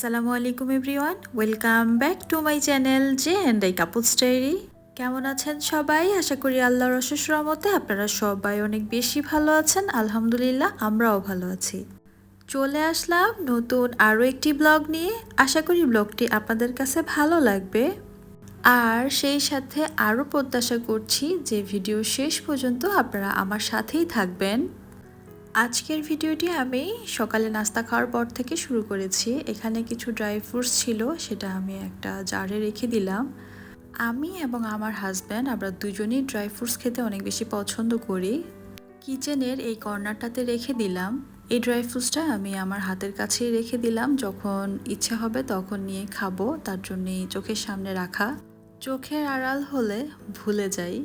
আসসালামু আলাইকুম everyone, welcome back to my channel J and I couples diary. কেমন আছেন সবাই? আশা করি আল্লাহর অশেষ রহমতে আপনারা সবাই অনেক বেশি ভালো আছেন। আলহামদুলিল্লাহ, আমরাও ভালো আছি। চলে আসলাম নতুন আরও একটি ব্লগ নিয়ে। আশা করি ব্লগটি আপনাদের কাছে ভালো লাগবে। আর সেই সাথে আরও প্রত্যাশা করছি যে ভিডিও শেষ পর্যন্ত আপনারা আমার সাথেই থাকবেন। আজকের ভিডিওটি আমি সকালে নাস্তা খাওয়ার পর থেকে শুরু করেছি। এখানে কিছু ড্রাই ফ্রুটস ছিল, সেটা আমি একটা জারে রেখে দিলাম। আমি এবং আমার হাজব্যান্ড আমরা দুজনেই ড্রাই ফ্রুটস খেতে অনেক বেশি পছন্দ করি। কিচেনের এই কর্নারটাতে রেখে দিলাম। এই ড্রাই ফ্রুটসটা আমি আমার হাতের কাছেই রেখে দিলাম। যখন ইচ্ছে হবে তখন নিয়ে খাব, তার জন্যই চোখের সামনে রাখা। চোখের আড়াল হলে ভুলে যাই।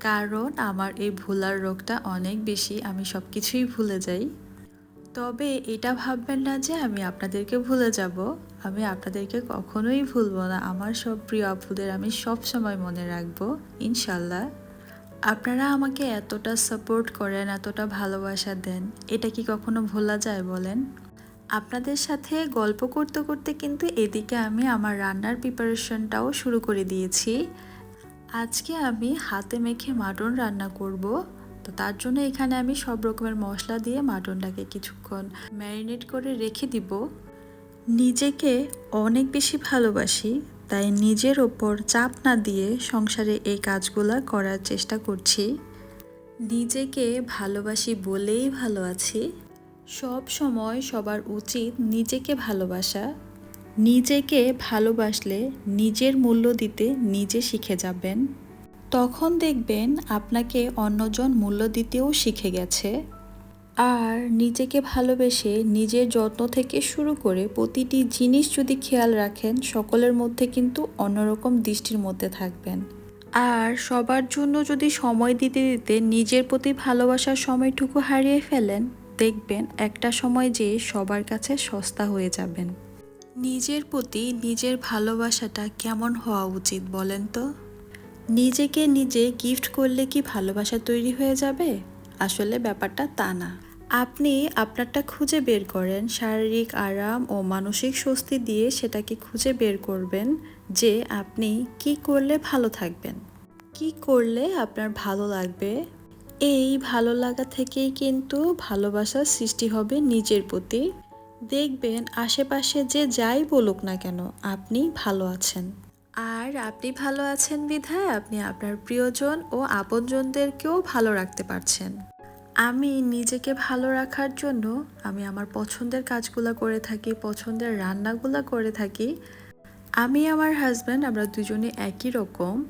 কারণ আমার এই ভুলার রোগটা অনেক বেশি, আমি সব কিছুই ভুলে যাই। তবে এটা ভাববেন না যে আমি আপনাদেরকে ভুলে যাব। আমি আপনাদেরকে কখনোই ভুলবো না। আমার সব প্রিয় আপুদের আমি সব সময় মনে রাখব, ইনশাল্লাহ। আপনারা আমাকে এতটা সাপোর্ট করেন, এতটা ভালোবাসা দেন, এটা কি কখনো ভোলা যায় বলেন? আপনাদের সাথে গল্প করতে করতে কিন্তু এদিকে আমি আমার রান্নার প্রিপারেশনটাও শুরু করে দিয়েছি। আজকে আমি হাতে মেখে মাটন রান্না করব। তো তার জন্য এখানে আমি সব রকমের মশলা দিয়ে মাটনটাকে কিছুক্ষণ ম্যারিনেট করে রেখে দিব। নিজেকে অনেক বেশি ভালোবাসি, তাই নিজের ওপর চাপ না দিয়ে সংসারে এই কাজগুলো করার চেষ্টা করছি। নিজেকে ভালোবাসি বলেই ভালো আছি। সব সময় সবার উচিত নিজেকে ভালোবাসা। নিজেকে ভালোবাসলে নিজের মূল্য দিতে নিজে শিখে যাবেন। তখন দেখবেন আপনাকে অন্যজন মূল্য দিতেও শিখে গেছে। আর নিজেকে ভালোবেসে নিজের যত্ন থেকে শুরু করে প্রতিটি জিনিস যদি খেয়াল রাখেন, সকলের মধ্যে কিন্তু অন্যরকম দৃষ্টির মধ্যে থাকবেন। আর সবার জন্য যদি সময় দিতে দিতে নিজের প্রতি ভালোবাসার সময়টুকু হারিয়ে ফেলেন, দেখবেন একটা সময় যে সবার কাছে সস্তা হয়ে যাবেন। নিজের প্রতি নিজের ভালোবাসাটা কেমন হওয়া উচিত বলেন তো? নিজেকে নিজে গিফট করলে কি ভালোবাসা তৈরি হয়ে যাবে? আসলে ব্যাপারটা তা না। আপনি আপনারটা খুঁজে বের করেন, শারীরিক আরাম ও মানসিক স্বস্তি দিয়ে সেটাকে খুঁজে বের করবেন যে আপনি কি করলে ভালো থাকবেন। কি করলে আপনার ভালো লাগবে? এই ভালো লাগা থেকেই কিন্তু ভালোবাসার সৃষ্টি হবে নিজের প্রতি। দেখবেন আশেপাশে যে যাই বলুক না কেন, আপনি ভালো আছেন। আর আপনি ভালো আছেন বিধায় আপনি আপনার প্রিয়জন ও আপনজনদেরকেও ভালো রাখতে পারছেন। আমি নিজেকে ভালো রাখার জন্য আমি আমার পছন্দের কাজগুলো করে থাকি, পছন্দের রান্নাগুলো করে থাকি। আমি আমার হাজব্যান্ড আমরা দুজনে একই রকম।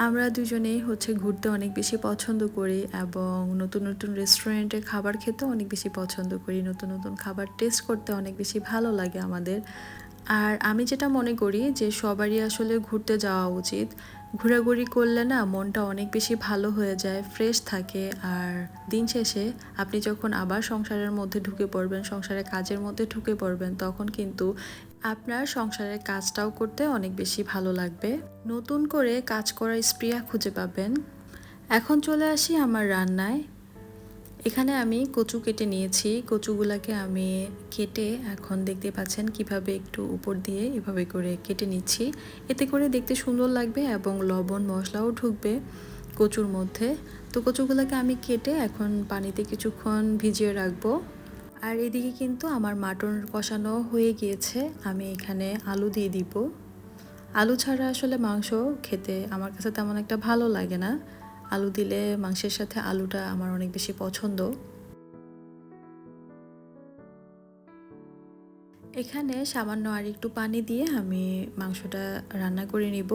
আমরা দুজনেই হচ্ছে ঘুরতে অনেক বেশি পছন্দ করি এবং নতুন নতুন রেস্টুরেন্টে খাবার খেতে অনেক বেশি পছন্দ করি। নতুন নতুন খাবার টেস্ট করতে অনেক বেশি ভালো লাগে আমাদের। আর আমি যেটা মনে করি যে সবারই আসলে ঘুরতে যাওয়া উচিত। ঘোরাঘুরি করলে না মনটা অনেক বেশি ভালো হয়ে যায় ফ্রেশ থাকে। আর দিন শেষে আপনি যখন আবার সংসারের মধ্যে ঢুকে পড়বেন, সংসারের কাজের মধ্যে ঢুকে পড়বেন, তখন কিন্তু আপনার সংসারের কাজটাও করতে অনেক বেশি ভালো লাগবে। নতুন করে কাজ করার স্প্রিয়া খুঁজে পাবেন। এখন চলে আসি আমার রান্নায়। এখানে আমি কচু কেটে নিয়েছি। কচুগুলাকে আমি কেটে এখন দেখতে পাচ্ছেন কীভাবে একটু উপর দিয়ে এভাবে করে কেটে নিচ্ছি। এতে করে দেখতে সুন্দর লাগবে এবং লবণ, মশলাও ঢুকবে কচুর মধ্যে। তো কচুগুলোকে আমি কেটে এখন পানিতে কিছুক্ষণ ভিজিয়ে রাখব। আর এদিকে কিন্তু আমার মাটন কষানো হয়ে গিয়েছে। আমি এখানে আলু দিয়ে দিব। আলু ছাড়া আসলে মাংস খেতে আমার কাছে তেমন একটা ভালো লাগে না। আলু দিলে মাংসের সাথে আলুটা আমার অনেক বেশি পছন্দ। এখানে সামান্য আর একটু পানি দিয়ে আমি মাংসটা রান্না করে নিব।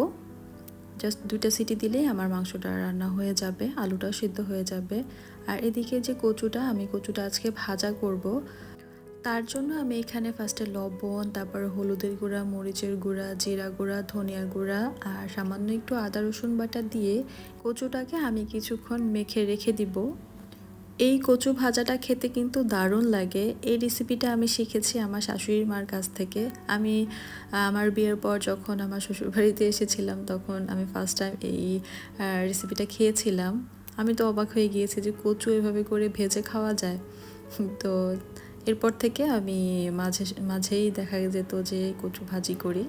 জাস্ট দুইটা সিটি দিলেই আমার মাংসটা রান্না হয়ে যাবে, আলুটাও সিদ্ধ হয়ে যাবে। আর এদিকে যে কচুটা, আমি কচুটা আজকে ভাজা করব। তার জন্য আমি এখানে ফার্স্টে লবণ, তারপর হলুদের গুঁড়া, মরিচের গুঁড়া, জিরা গুঁড়া ধনিয়া গুঁড়া আর সামান্য একটু আদা, রসুন বাটা দিয়ে কচুটাকে আমি কিছুক্ষণ মেখে রেখে দিব। এই কচু ভাজাটা খেতে কিন্তু দারুণ লাগে। এই রেসিপিটা আমি শিখেছি আমার শাশুড়ির মার কাছ থেকে। আমি, আমার বিয়ের পর যখন আমার শ্বশুরবাড়িতে এসেছিলাম তখন আমি ফার্স্ট টাইম এই রেসিপিটা খেয়েছিলাম। আমি তো অবাক হয়ে গিয়েছি যে কচু এভাবে করে ভেজে খাওয়া যায়। তো এরপর থেকে আমি মাঝে, মাঝেই দেখা যেত যে কচু ভাজি করি।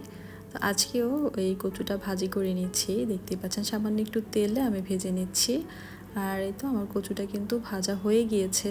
তো আজকেও এই কচুটা ভাজি করে নিচ্ছি দেখতে পাচ্ছেন সামান্য একটু তেলে আমি ভেজে নিচ্ছি। আর এই তো আমার কচুটা কিন্তু ভাজা হয়ে গিয়েছে।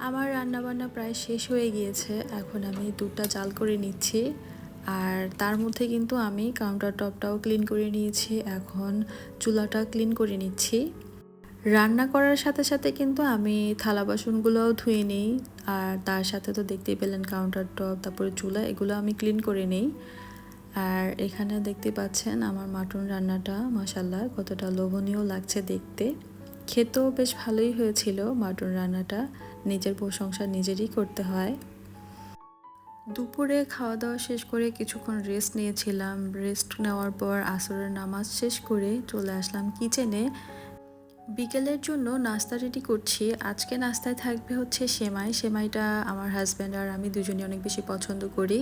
আমার রান্নাবান্না প্রায় শেষ হয়ে গিয়েছে। এখন আমি দুধটা জাল করে নিচ্ছি। আর তার মধ্যে কিন্তু আমি কাউন্টার টপটাও ক্লিন করে নিয়েছি। এখন চুলাটা ক্লিন করে নিচ্ছি। রান্না করার সাথে সাথে কিন্তু আমি থালা বাসনগুলোও ধুয়ে নিই। আর তার সাথে তো দেখতেই পেলেন কাউন্টার টপ তারপরে চুলা, এগুলো আমি ক্লিন করে নিই। আর এখানে দেখতে পাচ্ছেন আমার মাটন রান্নাটা মাসাল্লাহ কতটা লোভনীয় লাগছে দেখতে। খেতেও বেশ ভালোই হয়েছিল মাটন রান্নাটা। নিজের প্রশংসা নিজেরই করতে হয়। দুপুরে খাওয়া দাওয়া শেষ করে কিছুক্ষণ রেস্ট নিয়েছিলাম। রেস্ট নেওয়ার পর আসরের নামাজ শেষ করে চলে আসলাম কিচেনে বিকেলের জন্য নাস্তা রেডি করছি। আজকে নাস্তায় থাকবে হচ্ছে সেমাই। সেমাইটা আমার হাজব্যান্ড আর আমি দুজনে অনেক বেশি পছন্দ করি।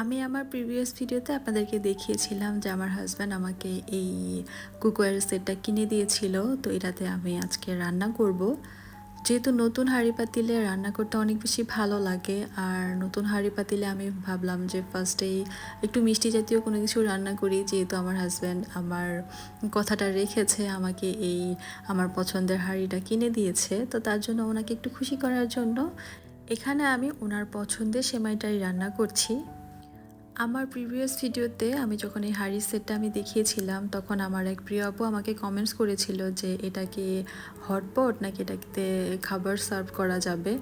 আমি আমার প্রিভিয়াস ভিডিওতে আপনাদেরকে দেখিয়েছিলাম যে আমার হাজব্যান্ড আমাকে এই কুকওয়ার সেটটা কিনে দিয়েছিল। তো এটাতে আমি আজকে রান্না করব। যেহেতু নতুন হাঁড়ি পাতিলে রান্না করতে অনেক বেশি ভালো লাগে, আর নতুন হাঁড়ি পাতিলে আমি ভাবলাম যে ফার্স্টেই একটু মিষ্টি জাতীয় কোনো কিছু রান্না করি, যেহেতু আমার হাজব্যান্ড আমার কথাটা রেখেছে, আমাকে এই আমার পছন্দের হাঁড়িটা কিনে দিয়েছে, তো তার জন্য ওনাকে একটু খুশি করার জন্য। এখানে আমি ওনার পছন্দের সেমাইটাই রান্না করছি। আমার প্রিভিয়াস ভিডিওতে আমি যখন এই হাড়ি সেটটা আমি দেখিয়েছিলাম, তখন আমার এক প্রিয় আপু আমাকে কমেন্টস করেছিল যে এটা কি হটপট নাকি এটাতে খাবার সার্ভ করা যাবে।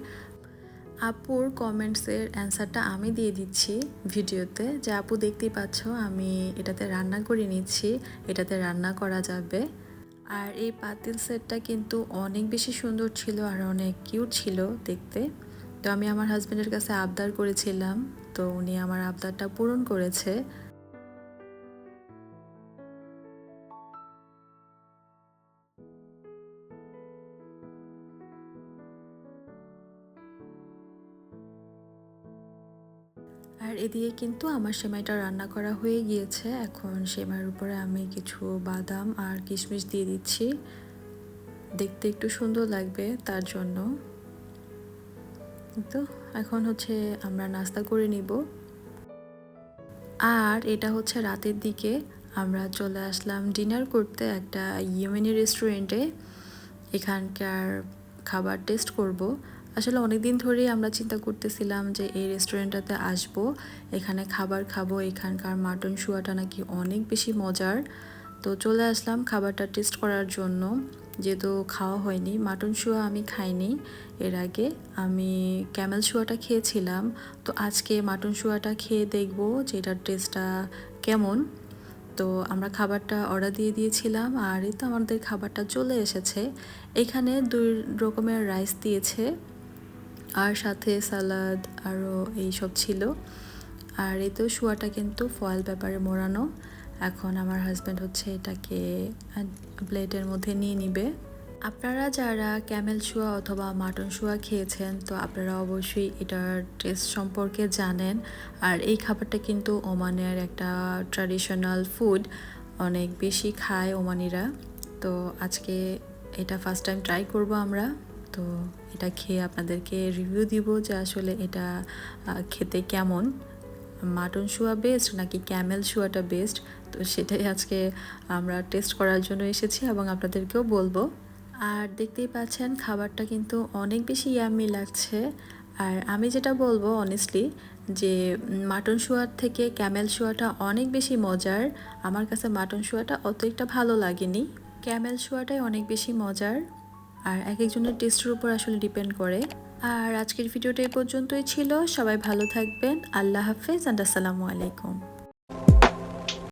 আপুর কমেন্টসের অ্যান্সারটা আমি দিয়ে দিচ্ছি ভিডিওতে যে, আপু দেখতেই পাচ্ছ, আমি এটাতে রান্না করে নিচ্ছি, এটাতে রান্না করা যাবে। আর এই পাতিল সেটটা কিন্তু অনেক বেশি সুন্দর ছিল আর অনেক কিউট ছিল দেখতে। তো আমি আমার হাজব্যান্ডের কাছে আবদার করেছিলাম, তো উনি আমার আবদারটা পূরণ করেছে। আর এদিকে কিন্তু আমার সেমাইটা রান্না করা হয়ে গিয়েছে। এখন সেমাইয়ের উপরে আমি কিছু বাদাম আর কিশমিশ দিয়ে দিচ্ছি। দেখতে একটু সুন্দর লাগবে তার জন্য। তো এখন হচ্ছে আমরা নাস্তা করে নিব। আর এটা হচ্ছে রাতের দিকে আমরা চলে আসলাম ডিনার করতে একটা ইয়েমেনি রেস্টুরেন্টে। এখানকার খাবার টেস্ট করব। আসলে অনেক দিন ধরেই আমরা চিন্তা করতেছিলাম যে এই রেস্টুরেন্টটাতে আসব। এখানে খাবার খাব, এখানকার মাটন শুয়াটা নাকি অনেক বেশি মজার। তো চলে আসলাম খাবারটা টেস্ট করার জন্য। যেহেতু খাওয়া হয়নি মাটন শুয়া আমি খাইনি। এর আগে আমি ক্যামেল শুয়াটা খেয়েছিলাম। তো আজকে মাটন শুয়াটা খেয়ে দেখব যে এটার টেস্টটা কেমন। তো আমরা খাবারটা অর্ডার দিয়ে দিয়েছিলাম আর এই তো আমাদের খাবারটা চলে এসেছে। এখানে দুই রকমের রাইস দিয়েছে। আর সাথে সালাদ আরও এইসব ছিল। আর এই তো শুয়াটা কিন্তু ফয়েল পেপারে মোড়ানো। এখন আমার হাজব্যান্ড হচ্ছে এটাকে প্লেটের মধ্যে নিয়ে নিবে। আপনারা যারা ক্যামেল শুয়া অথবা মাটন শুয়া খেয়েছেন, তো আপনারা অবশ্যই এটার টেস্ট সম্পর্কে জানেন। আর এই খাবারটা কিন্তু ওমানের একটা ট্র্যাডিশনাল ফুড অনেক বেশি খায় ওমানিরা। তো আজকে এটা ফার্স্ট টাইম ট্রাই করব আমরা। তো এটা খেয়ে আপনাদেরকে রিভিউ দিব যে আসলে এটা খেতে কেমন। মাটন শুয়া বেস্ট নাকি ক্যামেল শুয়াটা বেস্ট তো সেটাই আজকে আমরা টেস্ট করার জন্য এসেছি এবং আপনাদেরকেও বলব। আর দেখতেই পাচ্ছেন, খাবারটা কিন্তু অনেক বেশি ইয়াম্মি লাগছে। আর আমি যেটা বলব অনেস্টলি যে মাটন শুয়ার থেকে ক্যামেল শুয়াটা অনেক বেশি মজার। আমার কাছে মাটন শুয়াটা অত একটা ভালো লাগেনি। ক্যামেল শুয়াটাই অনেক বেশি মজার। আর এক একজনের টেস্টের উপর আসলে ডিপেন্ড করে। আর আজকের ভিডিওটা এই পর্যন্তই ছিল। সবাই ভালো থাকবেন। আল্লাহ হাফেজ অ্যান্ড আসসালামু আলাইকুম।